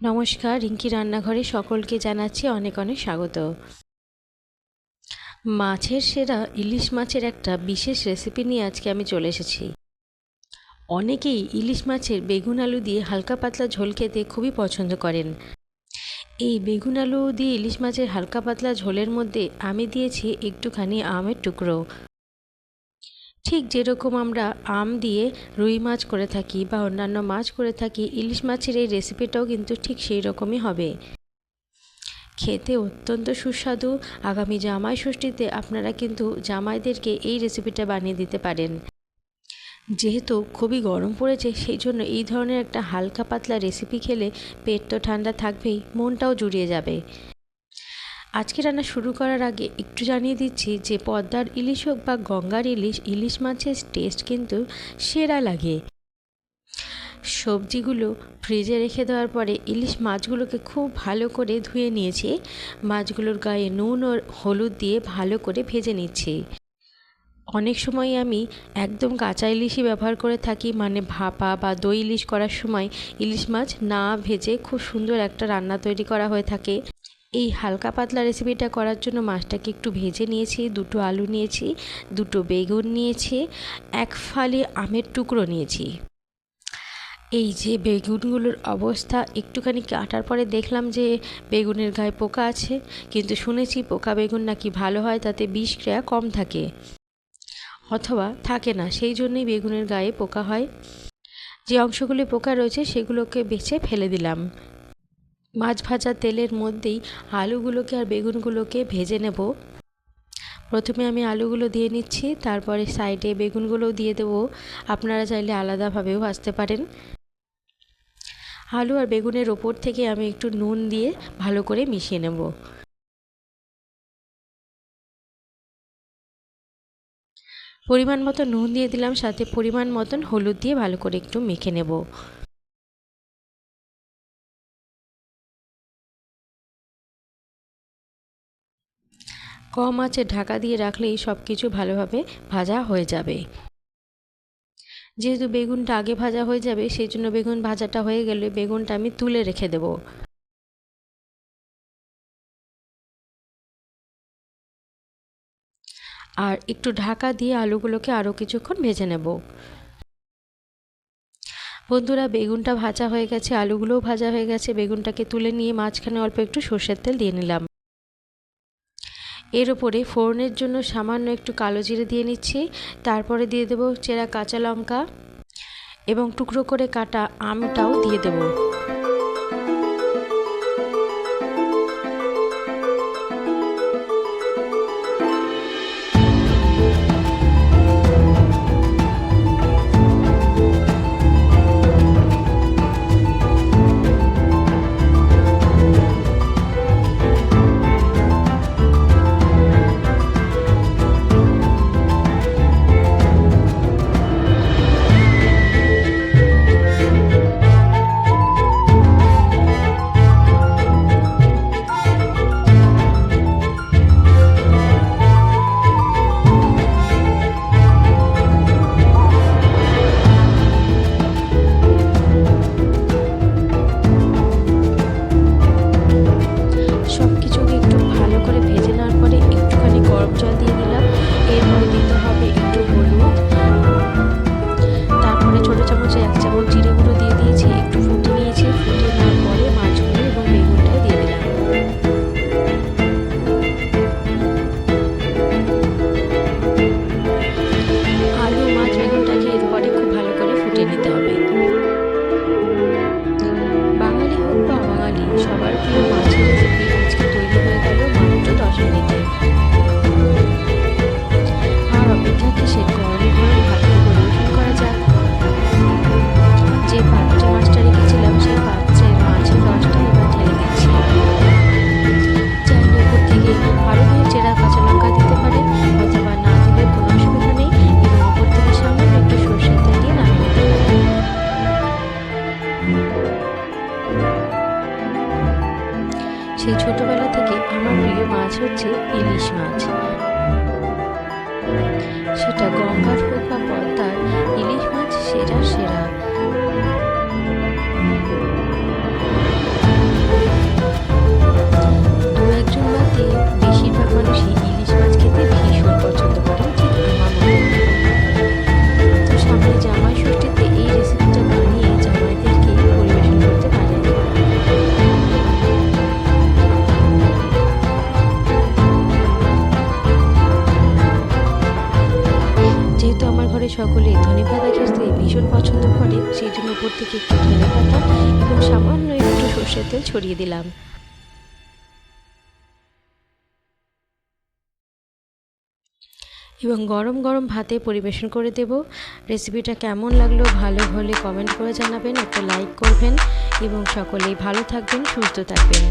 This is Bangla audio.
নমস্কার, রিঙ্কি রান্নাঘরে সকলকে জানাচ্ছি অনেক অনেক স্বাগত। মাছের সেরা ইলিশ মাছের একটা বিশেষ রেসিপি নিয়ে আজকে আমি চলে এসেছি। অনেকেই ইলিশ মাছের বেগুন আলু দিয়ে হালকা পাতলা ঝোল খেতে খুবই পছন্দ করেন। এই বেগুন আলু দিয়ে ইলিশ মাছের হালকা পাতলা ঝোলের মধ্যে আমি দিয়েছি একটুখানি আমের টুকরো। ঠিক যেরকম আমরা আম দিয়ে রুই মাছ করে থাকি বা অন্যান্য মাছ করে থাকি, ইলিশ মাছের এই রেসিপিটাও কিন্তু ঠিক সেই রকমই হবে। খেতে অত্যন্ত সুস্বাদু। আগামী জামাই ষষ্ঠীতে আপনারা কিন্তু জামাইদেরকে এই রেসিপিটা বানিয়ে দিতে পারেন। যেহেতু খুবই গরম পড়েছে, সেই জন্য এই ধরনের একটা হালকা পাতলা রেসিপি খেলে পেট তো ঠান্ডা থাকবেই, মনটাও জুড়িয়ে যাবে। আজকে রান্না শুরু করার আগে একটু জানিয়ে দিচ্ছি যে পদ্মার ইলিশ হোক বা গঙ্গার ইলিশ ইলিশ মাছের টেস্ট কিন্তু সেরা লাগে। সবজিগুলো ফ্রিজে রেখে দেওয়ার পরে ইলিশ মাছগুলোকে খুব ভালো করে ধুয়ে নিয়েছি। মাছগুলোর গায়ে নুন ও হলুদ দিয়ে ভালো করে ভেজে নিচ্ছি। অনেক সময় আমি একদম কাঁচা ইলিশই ব্যবহার করে থাকি মানে ভাপা বা দই ইলিশ করার সময় ইলিশ মাছ না ভেজে খুব সুন্দর একটা রান্না তৈরি করা হয়ে থাকে। এই হালকা পাতলা রেসিপিটা করার জন্য মাছটাকে একটু ভেজে নিয়েছি, দুটো আলু নিয়েছি, দুটো বেগুন নিয়েছি, এক ফালি আমের টুকরো নিয়েছি। এই যে বেগুনগুলোর অবস্থা, একটুখানি কাটার পরে দেখলাম যে বেগুনের গায়ে পোকা আছে, কিন্তু শুনেছি পোকা বেগুন নাকি ভালো হয়, তাতে বিষ ক্রিয়া কম থাকে। অথবা থাকে না, সেই জন্যই বেগুনের গায়ে পোকা হয়। যে অংশগুলি পোকা রয়েছে, সেগুলোকে বেছে ফেলে দিলাম। মাছ ভাজা তেলের মধ্যেই আলুগুলোকে আর বেগুনগুলোকে ভেজে নেব। প্রথমে আমি আলুগুলো দিয়ে নিচ্ছি, তারপরে সাইডে বেগুনগুলোও দিয়ে দেবো। আপনারা চাইলে আলাদাভাবেও ভাজতে পারেন। আলু আর বেগুনের ওপর থেকে আমি একটু নুন দিয়ে ভালো করে মিশিয়ে নেব। পরিমাণ মতো নুন দিয়ে দিলাম, সাথে পরিমাণ মতন হলুদ দিয়ে ভালো করে একটু মেখে নেব। কম আছে ঢাকা দিয়ে রাখলেই সব কিছু ভালোভাবে ভাজা হয়ে যাবে। যেহেতু বেগুনটা আগে ভাজা হয়ে যাবে সেই জন্য বেগুন ভাজাটা হয়ে গেলে বেগুনটা আমি তুলে রেখে দেব। আর একটু ঢাকা দিয়ে আলুগুলোকে আরও কিছুক্ষণ ভেজে নেব। বন্ধুরা, বেগুনটা ভাজা হয়ে গেছে, আলুগুলোও ভাজা হয়ে গেছে। বেগুনটাকে তুলে নিয়ে মাঝখানে অল্প একটু সর্ষের তেল দিয়ে নিলাম। এর ওপরে ফোড়নের জন্য সামান্য একটু কালো জিরে দিয়ে নিচ্ছি। তারপরে দিয়ে দেবো চেরা কাঁচা লঙ্কা এবং টুকরো করে কাটা আমটাও দিয়ে দেবো। সেই ছোটবেলা থেকে আমার প্রিয় মাছ হচ্ছে ইলিশ মাছ। সেটা গঙ্গার হোক বা পদ্মার ইলিশ মাছ সেরা সেরা। সকলে ধনে পাতা খেতে ভীষণ পছন্দ করে, সেই জন্য উপর থেকে একটু ধনে পাতা এবং সামান্য একটু সর্ষের তেল ছড়িয়ে দিলাম। এবং গরম গরম ভাতে পরিবেশন করে দেব। রেসিপিটা কেমন লাগল ভালো হলে কমেন্ট করে জানাবেন, একটা লাইক করবেন এবং সকলেই ভালো থাকবেন, সুস্থ থাকবেন।